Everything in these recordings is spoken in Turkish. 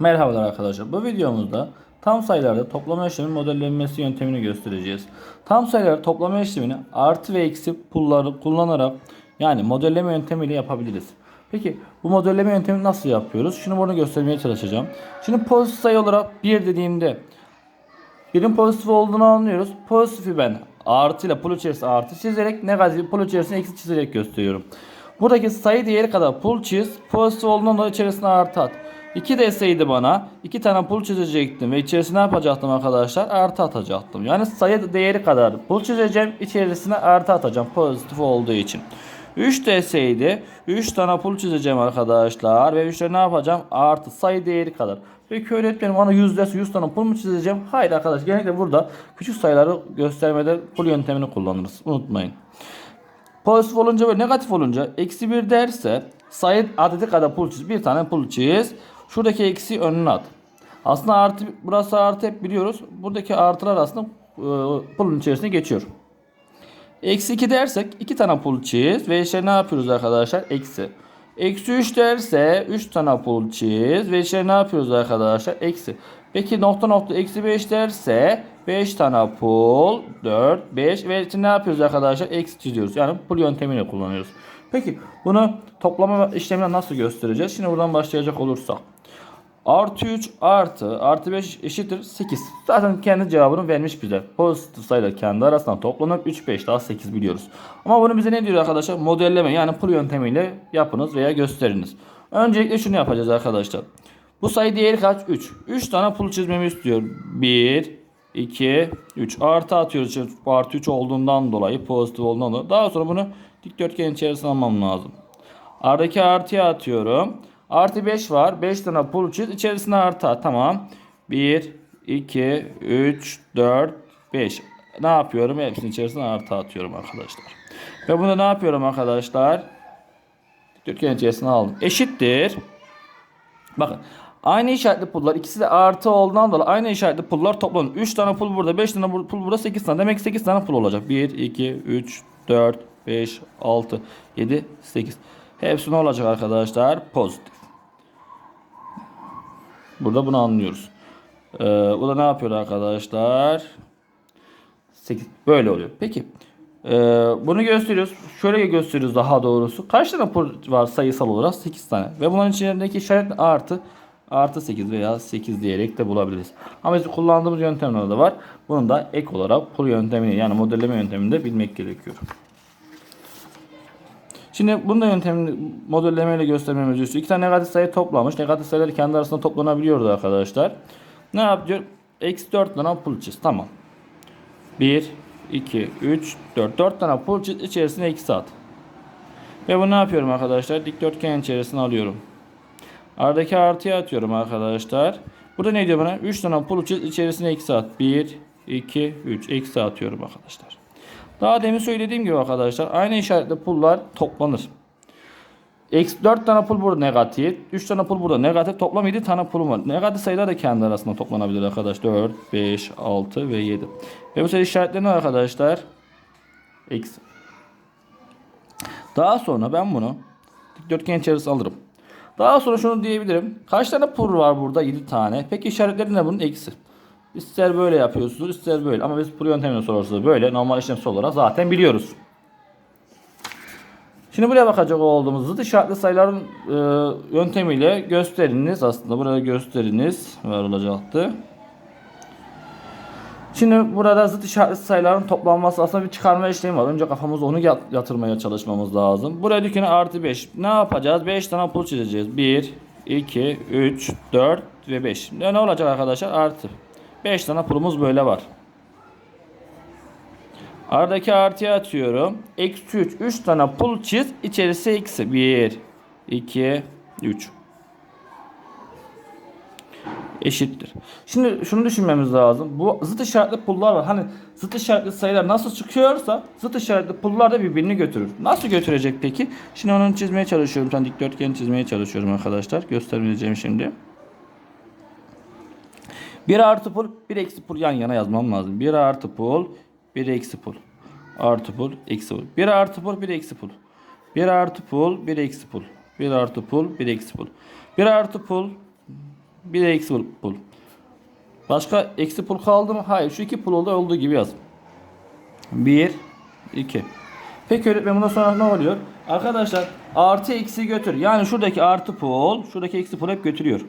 Merhabalar arkadaşlar. Bu videomuzda tam sayılarda toplama işlemi modellenmesi yöntemini göstereceğiz. Tam sayılarda toplama işlemini artı ve eksi pulları kullanarak yani modelleme yöntemiyle yapabiliriz. Peki bu modelleme yöntemini nasıl yapıyoruz? Şunu bunu göstermeye çalışacağım. Şimdi pozitif sayı olarak 1 dediğimde birin pozitif olduğunu anlıyoruz. Pozitifi ben artı ile pul içerisinde artı çizerek negatifi pul içerisinde eksi çizerek gösteriyorum. Buradaki sayı değeri kadar pul çiz. Pozitif olduğundan dolayı içerisine artı at. 2 deseydi bana 2 tane pul çizecektim ve içerisine ne yapacaktım arkadaşlar? Artı atacaktım. Yani sayı değeri kadar pul çizeceğim. içerisine artı atacağım pozitif olduğu için. 3 deseydi 3 tane pul çizeceğim arkadaşlar ve 3'leri ne yapacağım? Artı sayı değeri kadar. Peki öğretmenim bana 100 derse 100 tane pul mu çizeceğim? Hayır arkadaş genellikle burada küçük sayıları göstermede pul yöntemini kullanırız. Unutmayın. Pozitif olunca ve negatif olunca eksi 1 derse sayı adeti kadar pul çiz. Bir tane pul çiz. Şuradaki eksi önüne at. Aslında artı burası artı hep biliyoruz. Buradaki artılar aslında e, pulun içerisine geçiyor. Eksi 2 dersek 2 tane pul çiz ve işte ne yapıyoruz arkadaşlar? Eksi. Eksi 3 derse 3 tane pul çiz ve işte ne yapıyoruz arkadaşlar? Eksi. Peki nokta nokta eksi 5 derse 5 tane pul 4 5 ve işte ne yapıyoruz arkadaşlar? Eksi çiziyoruz. Yani pul yöntemini kullanıyoruz. Peki bunu toplama işlemine nasıl göstereceğiz? Şimdi buradan başlayacak olursak. Artı 3 artı artı 5 eşittir 8. Zaten kendi cevabını vermiş bize. Pozitif sayılar kendi arasından toplanıp 3 5 daha 8 biliyoruz. Ama bunu bize ne diyor arkadaşlar? Modelleme yani pul yöntemiyle yapınız veya gösteriniz. Öncelikle şunu yapacağız arkadaşlar. Bu sayı değeri kaç? 3. 3 tane pul çizmemi istiyor. 1 2 3 artı atıyoruz. Artı 3 olduğundan dolayı pozitif olduğundan dolayı. Daha sonra bunu dikdörtgen içerisine almam lazım. Aradaki artıya atıyorum. Artı 5 var. 5 tane pul çiz. İçerisine artı at. Tamam. 1, 2, 3, 4, 5. Ne yapıyorum? Hepsinin içerisine artı atıyorum arkadaşlar. Ve bunu ne yapıyorum arkadaşlar? Dikdörtgen içerisine aldım. Eşittir. Bakın. Aynı işaretli pullar ikisi de artı olduğundan dolayı aynı işaretli pullar toplanır. 3 tane pul burada, 5 tane pul burada, 8 tane. Demek ki 8 tane pul olacak. 1, 2, 3, 4, 5, 6, 7, 8. Hepsi ne olacak arkadaşlar? Pozitif. Burada bunu anlıyoruz. Ee, bu da ne yapıyor arkadaşlar? 8. Böyle oluyor. Peki. Ee, bunu gösteriyoruz. Şöyle gösteriyoruz daha doğrusu. Kaç tane var sayısal olarak? 8 tane. Ve bunların içindeki işaret artı artı 8 veya 8 diyerek de bulabiliriz. Ama biz kullandığımız yöntemler de var. Bunu da ek olarak pul yöntemini yani modelleme yöntemini de bilmek gerekiyor. Şimdi bunu da yöntemini modellemeyle göstermemiz istiyor. İki tane negatif sayı toplamış. Negatif sayılar kendi arasında toplanabiliyordu arkadaşlar. Ne yapıyor? Eksi 4 tane pul çiz. Tamam. 1, 2, 3, 4. 4 tane pul çiz. içerisine eksi at. Ve bunu ne yapıyorum arkadaşlar? Dikdörtgen içerisine alıyorum. Aradaki artıya atıyorum arkadaşlar. Burada ne diyor bana? 3 tane pul çiz. içerisine eksi at. 1, 2, 3. Eksi atıyorum arkadaşlar. Daha demin söylediğim gibi arkadaşlar aynı işaretli pullar toplanır. Eksi 4 tane pul burada negatif. 3 tane pul burada negatif. Toplam 7 tane pulum var. Negatif sayılar da kendi arasında toplanabilir arkadaşlar. 4, 5, 6 ve 7. Ve bu sayı işaretleri ne arkadaşlar? Eksi. Daha sonra ben bunu dikdörtgen içerisine alırım. Daha sonra şunu diyebilirim. Kaç tane pul var burada? 7 tane. Peki işaretleri ne bunun? Eksi. İster böyle yapıyorsunuz ister böyle. Ama biz pul yöntemini sorarsanız böyle normal işlemsel olarak zaten biliyoruz. Şimdi buraya bakacak olduğumuzda zıt işaretli sayıların e, yöntemiyle gösteriniz. Aslında burada gösteriniz var olacaktı. Şimdi burada zıt işaretli sayıların toplanması aslında bir çıkarma işlemi var. Önce kafamızda onu yat- yatırmaya çalışmamız lazım. Buraya dikine artı 5. Ne yapacağız? 5 tane pul çizeceğiz. 1, 2, 3, 4 ve 5. Şimdi ne olacak arkadaşlar? Artı. 5 tane pulumuz böyle var. Aradaki artıya atıyorum. Eksi 3. 3 tane pul çiz. İçerisi eksi. 1, 2, 3. Eşittir. Şimdi şunu düşünmemiz lazım. Bu zıt işaretli pullar var. Hani zıt işaretli sayılar nasıl çıkıyorsa zıt işaretli pullar da birbirini götürür. Nasıl götürecek peki? Şimdi onu çizmeye çalışıyorum. Ben dikdörtgen çizmeye çalışıyorum arkadaşlar. Göstermeyeceğim şimdi. 1 artı pul, 1 eksi pul yan yana yazmam lazım. 1 artı pul, 1 eksi pul. Artı pul, eksi pul. 1 artı pul, 1 eksi pul. 1 artı pul, 1 eksi pul. 1 artı pul, 1 eksi pul. 1 artı pul, Bir de eksi pul. Başka eksi pul kaldı mı? Hayır. Şu iki pul da olduğu gibi yaz. 1, 2. Peki öğretmen bundan sonra ne oluyor? Arkadaşlar artı eksi götür. Yani şuradaki artı pul, şuradaki eksi pul hep götürüyor.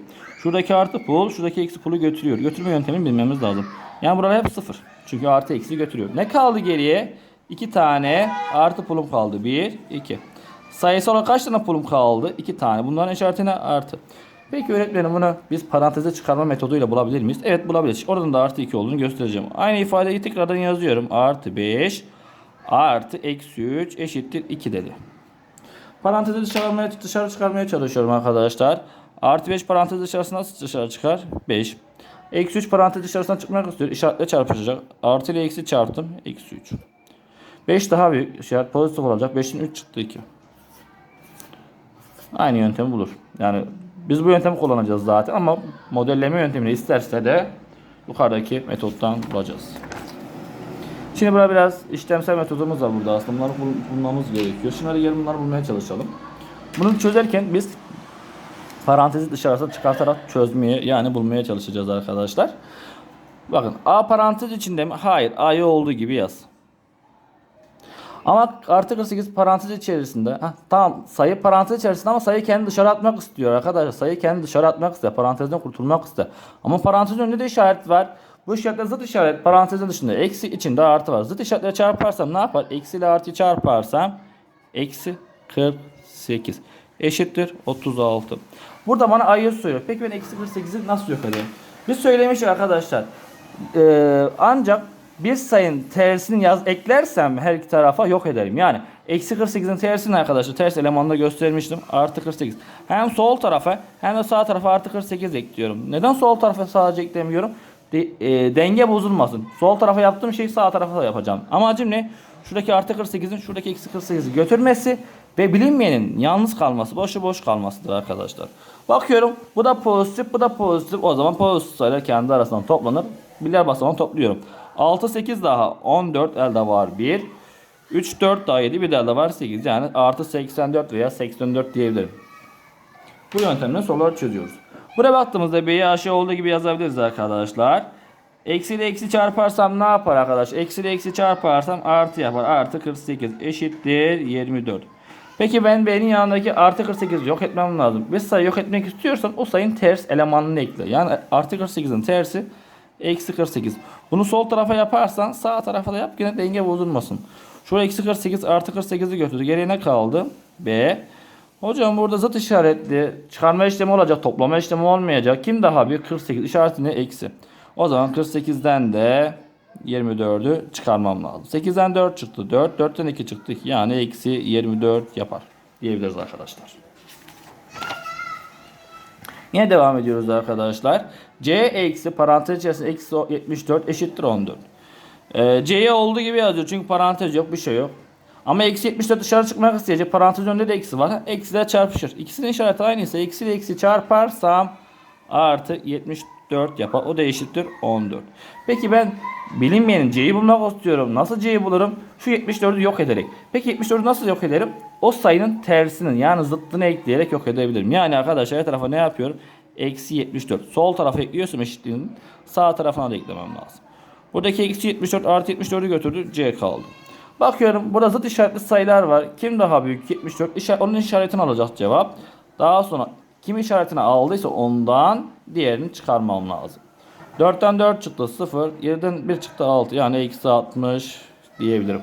Şuradaki artı pul, şuradaki eksi pulu götürüyor. Götürme yöntemini bilmemiz lazım. Yani buralar hep sıfır. Çünkü artı eksi götürüyor. Ne kaldı geriye? 2 tane artı pulum kaldı. 1, 2. Sayısal olarak kaç tane pulum kaldı? 2 tane. Bunların işaretine artı. Peki öğretmenim bunu biz paranteze çıkarma metoduyla bulabilir miyiz? Evet bulabiliriz. Oradan da artı 2 olduğunu göstereceğim. Aynı ifadeyi tekrardan yazıyorum. Artı 5 artı eksi 3 eşittir 2 dedi. Parantezi dışarı, dışarı çıkarmaya çalışıyorum arkadaşlar. Artı 5 parantez dışarısına nasıl dışarı çıkar? 5. Eksi 3 parantez dışarısına çıkmak istiyor. İşaretle çarpışacak. Artı ile eksi çarptım. Eksi 3. 5 daha büyük. İşaret pozitif olacak. 5'in 3 çıktı 2. Aynı yöntemi bulur. Yani biz bu yöntemi kullanacağız zaten ama modelleme yöntemini isterse de yukarıdaki metottan bulacağız. Şimdi burada biraz işlemsel metodumuz var burada aslında. Bunları bul- bulmamız gerekiyor. Şimdi hadi gelin bunları bulmaya çalışalım. Bunu çözerken biz parantezi dışarısına çıkartarak çözmeye yani bulmaya çalışacağız arkadaşlar. Bakın A parantez içinde mi? Hayır. A'yı olduğu gibi yaz. Ama artı 48 parantez içerisinde. Heh, tamam sayı parantez içerisinde ama sayı kendi dışarı atmak istiyor arkadaşlar. Sayı kendi dışarı atmak istiyor. Parantezden kurtulmak istiyor. Ama parantezin önünde de işaret var. Bu işaretler zıt işaret. Parantezin dışında eksi içinde artı var. Zıt işaretle çarparsam ne yapar? Eksi ile artıyı çarparsam eksi 48 eşittir 36. Burada bana ayı soruyor. Peki ben eksi 48'i nasıl yok edeyim? Biz söylemiştik arkadaşlar. Ee, ancak bir sayının tersini yaz eklersem her iki tarafa yok ederim. Yani eksi 48'in tersini arkadaşlar ters elemanda göstermiştim. Artı 48. Hem sol tarafa hem de sağ tarafa artı 48 ekliyorum. Neden sol tarafa sadece eklemiyorum? De, e, denge bozulmasın. Sol tarafa yaptığım şeyi sağ tarafa da yapacağım. Amacım ne? Şuradaki artı 48'in şuradaki eksi 48'i götürmesi ve bilinmeyenin yalnız kalması, boşu boş kalmasıdır arkadaşlar. Bakıyorum bu da pozitif, bu da pozitif. O zaman pozitif sayılar kendi arasından toplanır. Birer basamağı topluyorum. 6, 8 daha 14 elde var 1. 3, 4 daha 7 bir de elde var 8. Yani artı 84 veya 84 diyebilirim. Bu yöntemle soruları çözüyoruz. Buraya baktığımızda B'yi aşağı olduğu gibi yazabiliriz arkadaşlar. Eksi ile eksi çarparsam ne yapar arkadaş? Eksi ile eksi çarparsam artı yapar. Artı 48 eşittir 24. Peki ben B'nin yanındaki artı 48 yok etmem lazım. Bir sayı yok etmek istiyorsan o sayının ters elemanını ekle. Yani artı 48'in tersi eksi 48. Bunu sol tarafa yaparsan sağ tarafa da yap yine denge bozulmasın. Şuraya eksi 48 artı 48'i götürdü. Geriye ne kaldı? B. Hocam burada zıt işaretli çıkarma işlemi olacak. Toplama işlemi olmayacak. Kim daha büyük? 48 işareti ne? Eksi. O zaman 48'den de 24'ü çıkarmam lazım. 8'den 4 çıktı. 4. 4'ten 2 çıktı. Yani eksi 24 yapar. Diyebiliriz arkadaşlar. Yine devam ediyoruz arkadaşlar. C eksi parantez içerisinde eksi 74 eşittir 14. Ee, C'ye olduğu gibi yazıyor. Çünkü parantez yok bir şey yok. Ama eksi 74 dışarı çıkmak isteyecek. Parantez önünde de eksi var. Eksiler çarpışır. İkisinin işareti aynıysa eksi ile eksi çarparsam artı 74 yapar. O da eşittir 14. Peki ben bilinmeyenin C'yi bulmak istiyorum. Nasıl C'yi bulurum? Şu 74'ü yok ederek. Peki 74'ü nasıl yok ederim? O sayının tersinin yani zıttını ekleyerek yok edebilirim. Yani arkadaşlar her tarafa ne yapıyorum? Eksi 74. Sol tarafa ekliyorsam eşitliğinin sağ tarafına da eklemem lazım. Buradaki eksi 74 artı 74'ü götürdü. C kaldı. Bakıyorum burada zıt işaretli sayılar var. Kim daha büyük? 74. İşaret, onun işaretini alacak cevap. Daha sonra kim işaretini aldıysa ondan diğerini çıkarmam lazım. 4'ten 4 çıktı 0. 7'den 1 çıktı 6. Yani eksi 60 diyebilirim.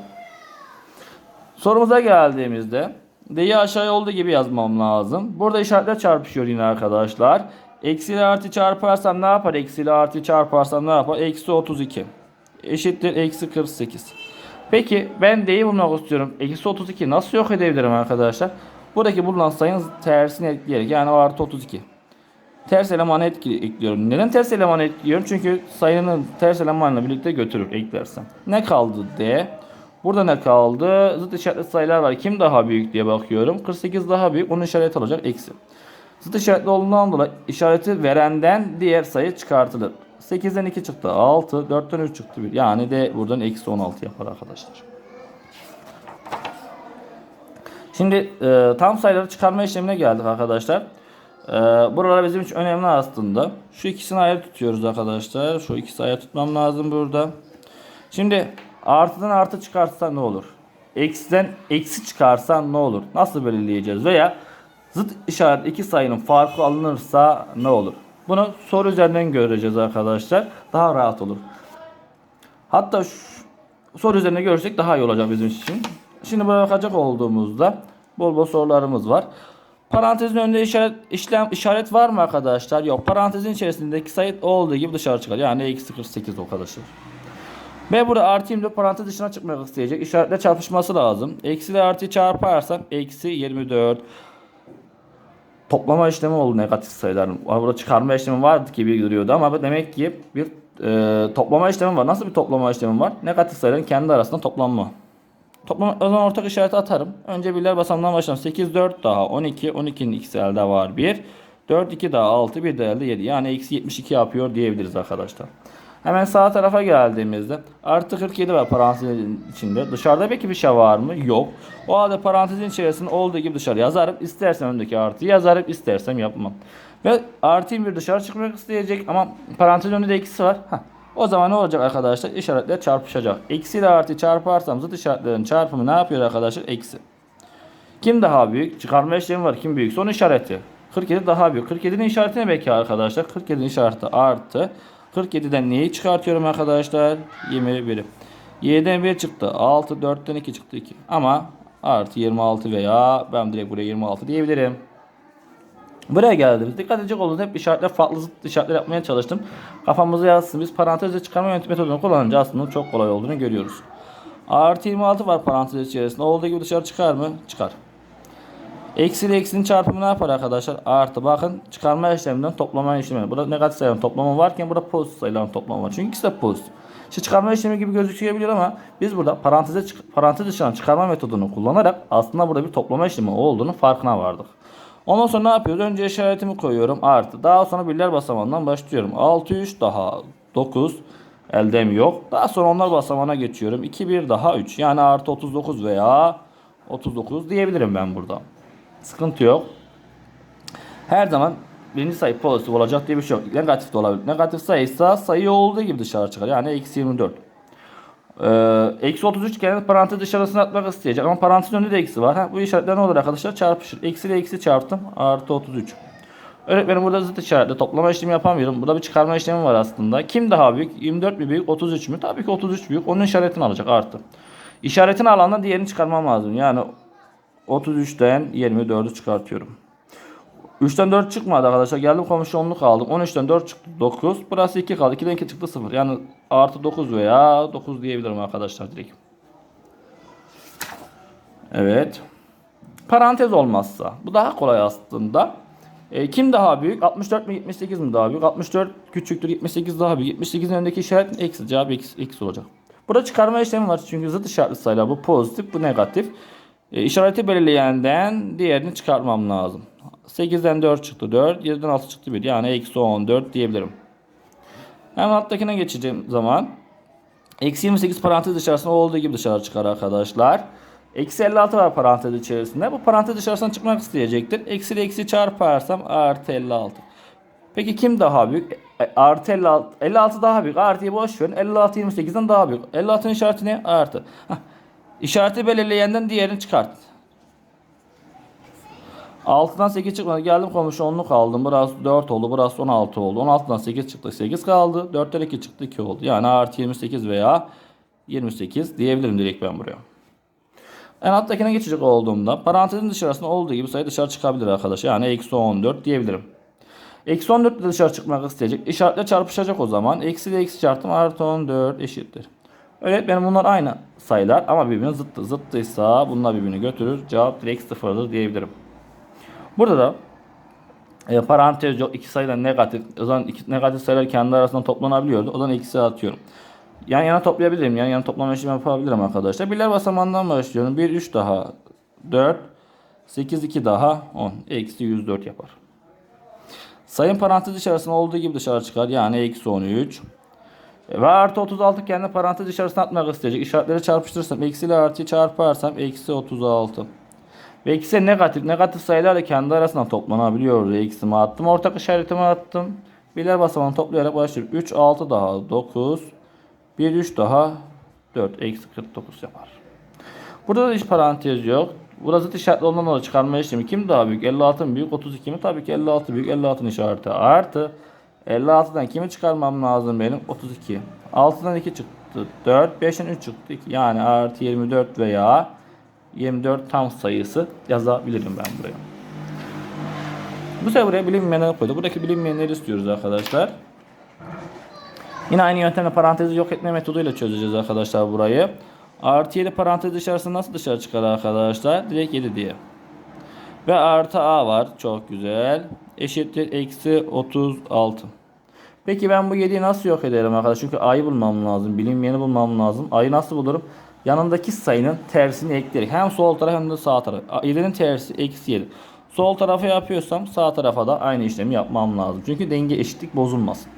Sorumuza geldiğimizde D'yi aşağıya olduğu gibi yazmam lazım. Burada işaretler çarpışıyor yine arkadaşlar. Eksi ile artı çarparsam ne yapar? Eksi ile artı çarparsam ne yapar? Eksi 32. Eşittir eksi 48. Peki ben D'yi bulmak istiyorum. Eksi 32 nasıl yok edebilirim arkadaşlar? Buradaki bulunan sayının tersini ekleyerek yani o artı 32. Ters elemanı etkili, ekliyorum. Neden ters elemanı ekliyorum? Çünkü sayının ters elemanla birlikte götürür eklersem. Ne kaldı D? Burada ne kaldı? Zıt işaretli sayılar var. Kim daha büyük diye bakıyorum. 48 daha büyük. Onun işareti olacak eksi. Zıt işaretli olduğundan dolayı işareti verenden diğer sayı çıkartılır. 8'den 2 çıktı 6, 4'ten 3 çıktı 1. Yani de buradan eksi 16 yapar arkadaşlar. Şimdi e, tam sayıları çıkarma işlemine geldik arkadaşlar. Ee, buralar bizim için önemli aslında. Şu ikisini ayrı tutuyoruz arkadaşlar. Şu ikisi ayrı tutmam lazım burada. Şimdi artıdan artı çıkarsa ne olur? Eksiden eksi çıkarsa ne olur? Nasıl belirleyeceğiz? Veya zıt işaret iki sayının farkı alınırsa ne olur? Bunu soru üzerinden göreceğiz arkadaşlar. Daha rahat olur. Hatta şu soru üzerine görürsek daha iyi olacak bizim için. Şimdi buraya bakacak olduğumuzda bol bol sorularımız var. Parantezin önünde işaret işlem işaret var mı arkadaşlar? Yok. Parantezin içerisindeki sayı olduğu gibi dışarı çıkar. Yani eksi 48 arkadaşlar. Ve burada artı 24 parantez dışına çıkmak isteyecek. İşaretle çarpışması lazım. Eksi ile artıyı çarparsam eksi 24. Toplama işlemi oldu negatif sayıların. Burada çıkarma işlemi vardı gibi duruyordu ama bu demek ki bir e, toplama işlemi var. Nasıl bir toplama işlemi var? Negatif sayıların kendi arasında toplanma. Toplama, o zaman ortak işareti atarım. Önce birler basamından başlayalım. 8, 4 daha 12. 12'nin ikisi elde var 1. 4, 2 daha 6. 1 de elde 7. Yani eksi 72 yapıyor diyebiliriz arkadaşlar. Hemen sağ tarafa geldiğimizde artı 47 var parantezin içinde. Dışarıda peki bir şey var mı? Yok. O halde parantezin içerisinde olduğu gibi dışarı yazarım. İstersem öndeki artıyı yazarım. istersem yapmam. Ve artı bir dışarı çıkmak isteyecek ama parantezin önünde eksi var. Heh. O zaman ne olacak arkadaşlar? İşaretler çarpışacak. Eksi ile artı çarparsam zıt işaretlerin çarpımı ne yapıyor arkadaşlar? Eksi. Kim daha büyük? Çıkarma işlemi var. Kim büyük? Son işareti. 47 daha büyük. 47'nin işareti ne belki arkadaşlar? 47'nin işareti artı. 47'den neyi çıkartıyorum arkadaşlar? 21'i. 7'den 1 çıktı. 6, 4'ten 2 çıktı 2. Ama artı 26 veya ben direkt buraya 26 diyebilirim. Buraya geldiğimiz dikkat edecek olduğunuz hep işaretler farklı zıt işaretler yapmaya çalıştım. Kafamıza yazsın. Biz parantezle çıkarma yöntemi metodunu kullanınca aslında çok kolay olduğunu görüyoruz. Artı 26 var parantez içerisinde. Olduğu gibi dışarı çıkar mı? Çıkar. Eksi ile eksinin çarpımı ne yapar arkadaşlar? Artı. Bakın çıkarma işleminden toplama işlemi. Burada negatif sayıların toplamı varken burada pozitif sayıların toplamı var. Çünkü ikisi de pozitif. İşte çıkarma işlemi gibi gözükebilir ama biz burada paranteze parantez dışından çıkarma metodunu kullanarak aslında burada bir toplama işlemi olduğunu farkına vardık. Ondan sonra ne yapıyoruz? Önce işaretimi koyuyorum artı. Daha sonra birler basamağından başlıyorum. 6 3 daha 9 eldem yok. Daha sonra onlar basamağına geçiyorum. 2 1 daha 3. Yani artı 39 veya 39 diyebilirim ben burada. Sıkıntı yok. Her zaman birinci sayı pozitif olacak diye bir şey yok. Negatif de olabilir. Negatif sayıysa sayı olduğu gibi dışarı çıkar. Yani eksi 24. Ee, eksi 33 kendi parantez dışarısına atmak isteyecek. Ama parantezin önünde de eksi var. Ha, bu işaretler ne olur arkadaşlar? Çarpışır. Eksi ile eksi çarptım. Artı 33. Öğretmenim burada zıt işaretle toplama işlemi yapamıyorum. Burada bir çıkarma işlemi var aslında. Kim daha büyük? 24 mi büyük? 33 mü? Tabii ki 33 büyük. Onun işaretini alacak artı. İşaretini alandan diğerini çıkarmam lazım. Yani 33'ten 24'ü çıkartıyorum. 3'ten 4 çıkmadı arkadaşlar. Geldim komşu onluk aldım. 13'ten 4 çıktı 9. Burası 2 kaldı. 2'den 2 çıktı 0. Yani artı 9 veya 9 diyebilirim arkadaşlar direkt. Evet. Parantez olmazsa. Bu daha kolay aslında. E, kim daha büyük? 64 mi 78 mi daha büyük? 64 küçüktür 78 daha büyük. 78'in önündeki işaret eksi. Cevap eksi, eksi olacak. Burada çıkarma işlemi var. Çünkü zıt işaretli sayılar. Bu pozitif bu negatif. E, işareti belirleyenden diğerini çıkartmam lazım. 8'den 4 çıktı 4. 7'den 6 çıktı 1. Yani eksi 14 diyebilirim. Hemen alttakine geçeceğim zaman. Eksi 28 parantez dışarısında olduğu gibi dışarı çıkar arkadaşlar. Eksi 56 var parantez içerisinde. Bu parantez dışarısına çıkmak isteyecektir. Eksi ile eksi çarparsam artı 56. Peki kim daha büyük? E, Artı 56. 56 daha büyük. Artıyı boş verin. 56 28'den daha büyük. 56'nın işareti ne? Artı. Hah. İşareti belirleyenden diğerini çıkart. 6'dan 8 çıkmadı. Geldim komşu onluk aldım. Burası 4 oldu. Burası 16 oldu. 16'dan 8 çıktı. 8 kaldı. 4'ten 2 çıktı. 2 oldu. Yani artı 28 veya 28 diyebilirim direkt ben buraya. En alttakine geçecek olduğumda parantezin dışarısında olduğu gibi sayı dışarı çıkabilir arkadaşlar. Yani eksi 14 diyebilirim. Eksi 14 de dışarı çıkmak isteyecek. İşaretle çarpışacak o zaman. Eksi ile eksi çarptım artı 14 eşittir. Öğretmenim bunlar aynı sayılar ama birbirine zıttı. Zıttıysa bunlar birbirini götürür. Cevap direkt sıfırdır diyebilirim. Burada da e, parantez yok. iki sayılar negatif. O zaman iki negatif sayılar kendi arasında toplanabiliyordu. O zaman eksi atıyorum. Yan yana toplayabilirim. Yan yana toplama işlemi yapabilirim arkadaşlar. Birler basamağından başlıyorum. 1, 3 daha 4. 8, 2 daha 10. Eksi 104 yapar. Sayın parantez içerisinde olduğu gibi dışarı çıkar. Yani eksi 13. Ve artı 36 kendi parantez içerisine atmak isteyecek. İşaretleri çarpıştırırsam eksi ile artıyı çarparsam eksi 36. Ve ikisi negatif. Negatif sayılar da kendi arasında toplanabiliyor. Eksimi attım. Ortak işaretimi attım. Birler basamağını toplayarak başlıyorum. 3, 6 daha 9. 1, 3 daha 4. Eksi 49 yapar. Burada da hiç parantez yok. Burası işaretli olan da çıkarma işlemi. Kim daha büyük? 56 mı büyük? 32 mi? Tabii ki 56 büyük. 56'ın işareti artı. 56'dan kimi çıkarmam lazım benim? 32. 6'dan 2 çıktı. 4. 5'in 3 çıktı. 2. Yani artı 24 veya 24 tam sayısı yazabilirim ben buraya. Bu sefer buraya bilinmeyenler koyduk. Buradaki bilinmeyenleri istiyoruz arkadaşlar. Yine aynı yöntemle parantezi yok etme metoduyla çözeceğiz arkadaşlar burayı. Artı 7 parantez dışarısında nasıl dışarı çıkar arkadaşlar? Direkt 7 diye. Ve artı a var. Çok güzel. Eşittir eksi 36. Peki ben bu 7'yi nasıl yok ederim arkadaşlar? Çünkü a'yı bulmam lazım. Bilinmeyeni bulmam lazım. A'yı nasıl bulurum? Yanındaki sayının tersini ekleyerek. Hem sol taraf hem de sağ taraf. 7'nin tersi eksi 7. Sol tarafa yapıyorsam sağ tarafa da aynı işlemi yapmam lazım. Çünkü denge eşitlik bozulmasın.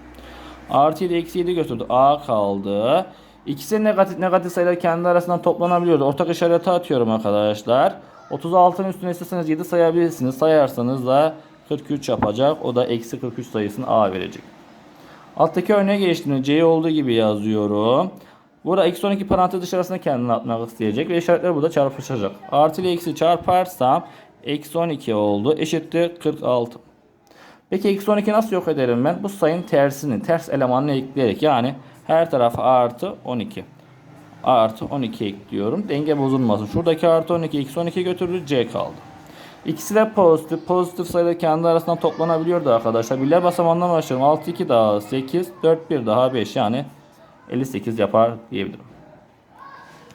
Artı 7 eksi 7 götürdü. A kaldı. İkisi negatif negatif sayılar kendi arasından toplanabiliyordu. Ortak işareti atıyorum arkadaşlar. 36'nın üstüne isterseniz 7 sayabilirsiniz. Sayarsanız da 43 yapacak. O da eksi 43 sayısını A verecek. Alttaki örneğe geçtiğimde C olduğu gibi yazıyorum. Burada eksi 12 parantez dışarısına kendini atmak isteyecek ve işaretler burada çarpışacak. Artı ile eksi çarparsam eksi 12 oldu. Eşittir 46. Peki eksi 12 nasıl yok ederim ben? Bu sayının tersini, ters elemanını ekleyerek yani her tarafa artı 12. Artı 12 ekliyorum. Denge bozulmasın. Şuradaki artı 12 eksi 12 götürdü. C kaldı. İkisi de pozitif. Pozitif sayılar kendi arasından toplanabiliyordu arkadaşlar. Birler basamağından başlıyorum. 6 2 daha 8 4 1 daha 5 yani 58 yapar diyebilirim.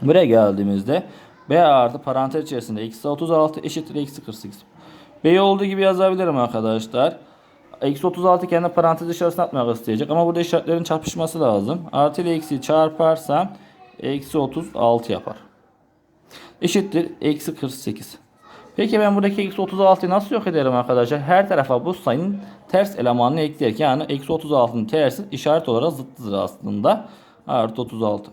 Buraya geldiğimizde B artı parantez içerisinde eksi 36 eşittir eksi 48. B'yi olduğu gibi yazabilirim arkadaşlar. Eksi 36 kendi parantez dışarısına atmak isteyecek. Ama burada işaretlerin çarpışması lazım. Artı ile eksi çarparsam eksi 36 yapar. Eşittir eksi 48. Peki ben buradaki eksi 36'yı nasıl yok ederim arkadaşlar? Her tarafa bu sayının ters elemanını ekleyerek yani eksi 36'nın tersi işaret olarak zıttıdır aslında. Artı 36.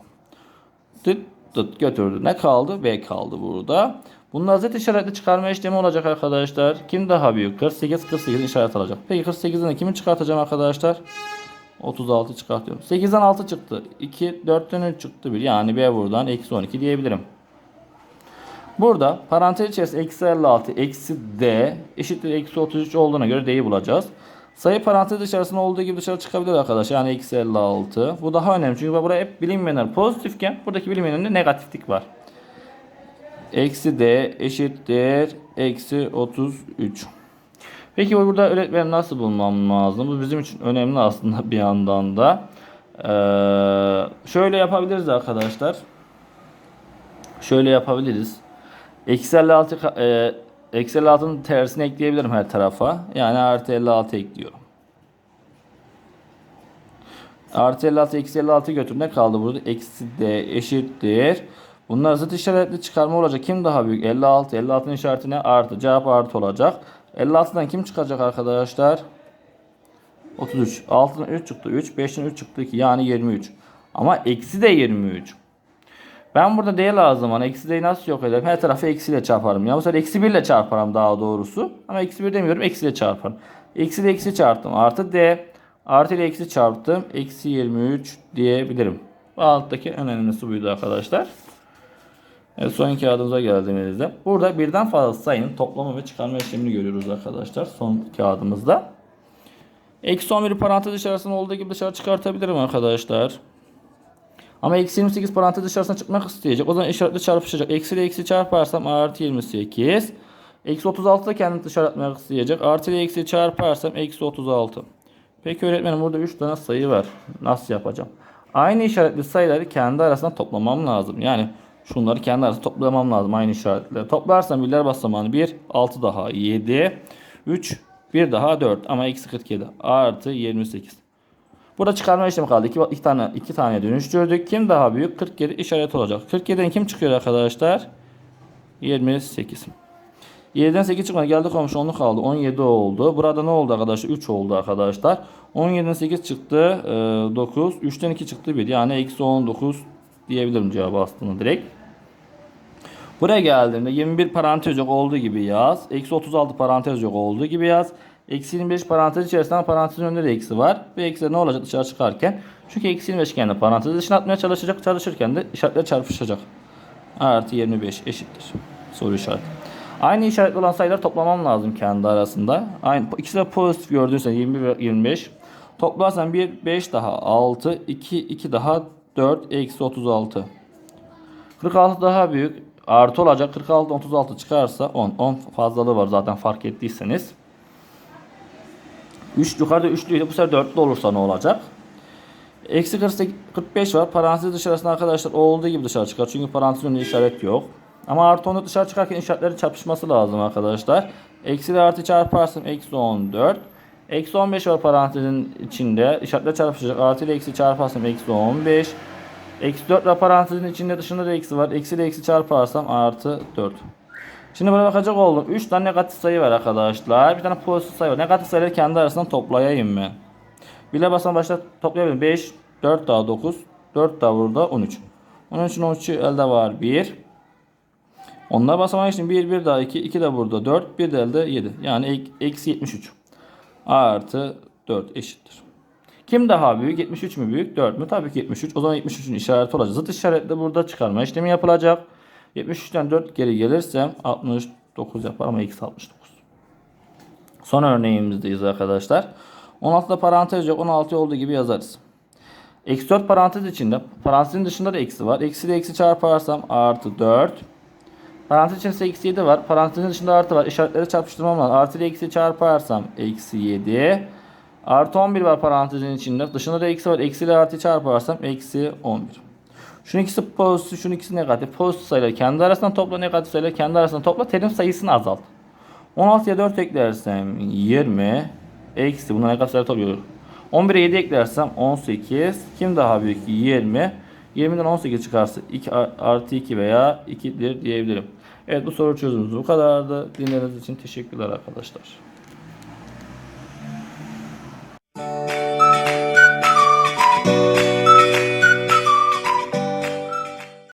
Tıt tıt götürdü. Ne kaldı? B kaldı burada. Bunlar zıt işaretli çıkarma işlemi olacak arkadaşlar. Kim daha büyük? 48 48 işaret alacak. Peki 48'den kimi çıkartacağım arkadaşlar? 36 çıkartıyorum. 8'den 6 çıktı. 2 4'ten 3 çıktı 1. Yani B buradan eksi 12 diyebilirim. Burada parantez içerisinde eksi 56 eksi D eşittir eksi 33 olduğuna göre D'yi bulacağız. Sayı parantez içerisinde olduğu gibi dışarı çıkabilir arkadaşlar. Yani eksi 56. Bu daha önemli. Çünkü buraya hep bilinmeyenler pozitifken buradaki bilinmeyenlerde negatiflik var. Eksi D eşittir eksi 33. Peki burada öğretmeni nasıl bulmam lazım? Bu bizim için önemli aslında bir yandan da. Ee, şöyle yapabiliriz arkadaşlar. Şöyle yapabiliriz. 56 ka- e, eksi 56'nın tersini ekleyebilirim her tarafa. Yani artı 56 ekliyorum. Artı 56 eksi 56 götür. Ne kaldı burada? Eksi D eşittir. Bunlar zıt işaretli çıkarma olacak. Kim daha büyük? 56. 56'nın işareti ne? Artı. Cevap artı olacak. 56'dan kim çıkacak arkadaşlar? 33. 6'dan 3 çıktı 3. 5'ten 3 çıktı 2. Yani 23. Ama eksi de 23. Ben burada D lazım. Hani eksi D'yi nasıl yok ederim? Her tarafı eksiyle çarparım. Ya bu sefer eksi 1 ile çarparım daha doğrusu. Ama eksi 1 demiyorum. Eksiyle çarparım. Eksi ile eksi çarptım. Artı D. Artı ile eksi çarptım. Eksi 23 diyebilirim. Bu alttaki önemlisi buydu arkadaşlar. Evet, son kağıdımıza geldiğimizde. Burada birden fazla sayının toplama ve çıkarma işlemini görüyoruz arkadaşlar. Son kağıdımızda. Eksi 11 parantez içerisinde olduğu gibi dışarı çıkartabilirim arkadaşlar. Ama eksi 28 parantez dışarısına çıkmak isteyecek. O zaman işaretle çarpışacak. Eksi ile eksi çarparsam artı 28. Eksi 36 da kendini dışarı atmak isteyecek. Artı ile eksi çarparsam eksi 36. Peki öğretmenim burada 3 tane sayı var. Nasıl yapacağım? Aynı işaretli sayıları kendi arasında toplamam lazım. Yani şunları kendi arasında toplamam lazım aynı işaretleri. Toplarsam birler basamağını 1, 6 daha 7, 3, 1 daha 4 ama eksi 47 artı 28. Burada çıkarma işlemi kaldı. İki, iki tane iki tane dönüştürdük. Kim daha büyük? 47 işaret olacak. 47'den kim çıkıyor arkadaşlar? 28. 7'den 8 çıkmadı. Geldi komşu 10'lu kaldı. 17 oldu. Burada ne oldu arkadaşlar? 3 oldu arkadaşlar. 17'den 8 çıktı. 9. 3'ten 2 çıktı 1. Yani eksi 19 diyebilirim cevabı aslında direkt. Buraya geldiğimde 21 parantez yok olduğu gibi yaz. Eksi 36 parantez yok olduğu gibi yaz. Eksi 25 parantez içerisinde parantezin önünde de eksi var. Ve eksi ne olacak dışarı çıkarken? Çünkü eksi 25 kendi parantezi dışına atmaya çalışacak. Çalışırken de işaretler çarpışacak. Artı 25 eşittir. Soru işareti. Aynı işaretli olan sayıları toplamam lazım kendi arasında. Aynı ikisi de pozitif gördüysen 21 ve 25. Toplarsan 1 5 daha 6 2 2 daha 4 eksi 36. 46 daha büyük. Artı olacak. 46 36 çıkarsa 10. 10 fazlalığı var zaten fark ettiyseniz. 3 yukarıda üçlüydü. Bu sefer dörtlü olursa ne olacak? Eksi 48 45 var. Parantez dışarısında arkadaşlar olduğu gibi dışarı çıkar. Çünkü parantezin önünde işaret yok. Ama artı 10'u dışarı çıkarken işaretlerin çarpışması lazım arkadaşlar. Eksi ile artı çarparsam eksi 14. Eksi 15 var parantezin içinde. İşaretler çarpışacak. Artı ile eksi çarparsam eksi 15. Eksi 4 ile parantezin içinde dışında da eksi var. Eksi ile eksi çarparsam artı 4. Şimdi buraya bakacak oldum. 3 tane negatif sayı var arkadaşlar. Bir tane pozitif sayı var. Negatif sayıları kendi arasından toplayayım mı? Bile basan başta toplayabilirim. 5, 4 daha 9, 4 daha burada 13. 13'ün 13'ü elde var 1. Onlar basamağı için 1, 1 daha 2, 2 de burada 4, 1 de elde 7. Yani ek- eksi 73. Artı 4 eşittir. Kim daha büyük? 73 mü büyük? 4 mü? Tabii ki 73. O zaman 73'ün işareti olacak. Zıt işaretle burada çıkarma işlemi yapılacak. 73'ten 4 geri gelirsem 69 yapar ama eksi 69. Son örneğimizdeyiz arkadaşlar. 16'da parantez yok. 16 olduğu gibi yazarız. Eksi 4 parantez içinde. Parantezin dışında da eksi var. Eksi ile eksi çarparsam artı 4. Parantez içinde eksi 7 var. Parantezin dışında artı var. İşaretleri çarpıştırmam lazım. Artı ile eksi çarparsam eksi 7. Artı 11 var parantezin içinde. Dışında da eksi var. Eksi ile artı çarparsam eksi 11. Şunun ikisi pozitif, şunun ikisi negatif. Pozitif sayıları kendi arasından topla, negatif sayıları kendi arasından topla. Terim sayısını azalt. 16'ya 4 eklersem 20 eksi bunlar negatif sayıları topluyor. 11'e 7 eklersem 18. Kim daha büyük? 20. 20'den 18 çıkarsa 2 artı 2 veya 2'dir diyebilirim. Evet bu soru çözümümüz bu kadardı. Dinlediğiniz için teşekkürler arkadaşlar.